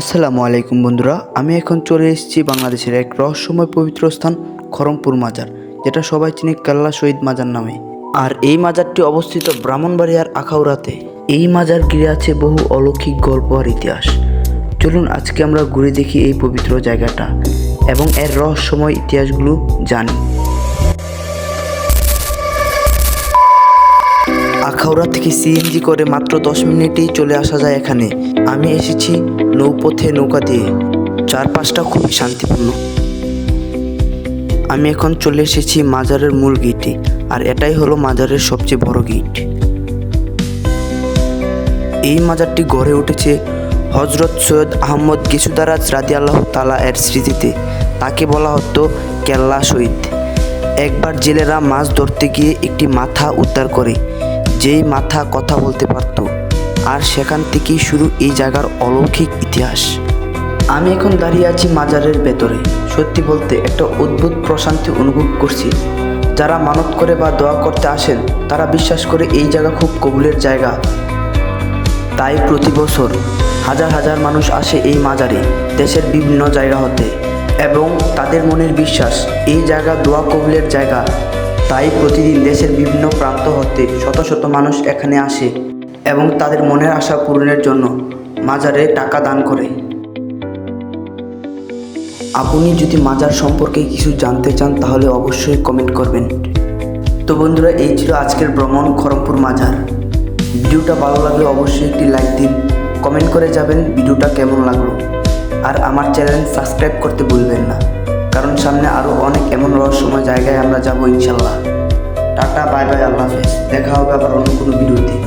আসসালামু আলাইকুম বন্ধুরা, আমি এখন চলে এসেছি বাংলাদেশের এক রহস্যময় পবিত্র স্থান খরমপুর মাজার, যেটা সবাই চিনে কাল্লা শহীদ মাজার নামে। আর এই মাজারটি অবস্থিত ব্রাহ্মণবাড়িয়ার আখাউড়াতে। এই মাজার ঘিরে আছে বহু অলৌকিক গল্প আর ইতিহাস। চলুন আজকে আমরা ঘুরে দেখি এই পবিত্র জায়গাটা এবং এর রহস্যময় ইতিহাসগুলো জানি। আখাউড়া থেকে সিএনজি করে মাত্র দশ মিনিটেই চলে আসা যায় এখানে। আমি এসেছি নৌপথে নৌকা দিয়ে। চারপাশটা খুবই শান্তিপূর্ণ। আমি এখন চলে এসেছি মাজারের মূল গেটে, আর এটাই হলো মাজারের সবচেয়ে বড় গেট। এই মাজারটি গড়ে উঠেছে হজরত সৈয়দ আহমদ গিসুদারাজ রাদি আল্লাহ তালা এর স্মৃতিতে। তাকে বলা হতো কেল্লা শহীদ। একবার জেলেরা মাছ ধরতে গিয়ে একটি মাথা উদ্ধার করে। যেই মাথা কথা বলতে পারত। আর সেখান থেকেই শুরু এই জায়গার অলৌকিক ইতিহাস। আমি এখন দাঁড়িয়ে আছি মাজারের ভেতরে। সত্যি বলতে একটা অদ্ভুত প্রশান্তি অনুভব করছি। যারা মানত করে বা দোয়া করতে আসেন, তারা বিশ্বাস করে এই জায়গা খুব কবুলের জায়গা। তাই প্রতি বছর হাজার হাজার মানুষ আসে এই মাজারে, দেশের বিভিন্ন জায়গা হতে। এবং তাদের মনের বিশ্বাস, এই জায়গা দোয়া কবুলের জায়গা। তাই প্রতিদিন দেশের বিভিন্ন প্রান্ত হতে শত শত মানুষ এখানে আসে এবং তাদের মনের আশা পূরণের জন্য মাজারে টাকা দান করে। আপনি যদি মাজার সম্পর্কে কিছু জানতে চান, তাহলে অবশ্যই কমেন্ট করবেন। তো বন্ধুরা, এই ছিল আজকের ভ্রমণ খড়মপুর মাজার। ভিডিওটা ভালো লাগলে অবশ্যই একটি লাইক দিন। কমেন্ট করে যাবেন ভিডিওটা কেমন লাগল। আর আমার চ্যানেল সাবস্ক্রাইব করতে ভুলবেন না। রহস্যময় জায়গায় আমরা যাব ইনশাল্লাহ। টাটা, বাই বাই, আল্লাহ হাফেজ। দেখা হবে আবার অন্য কোনো ভিডিওতে।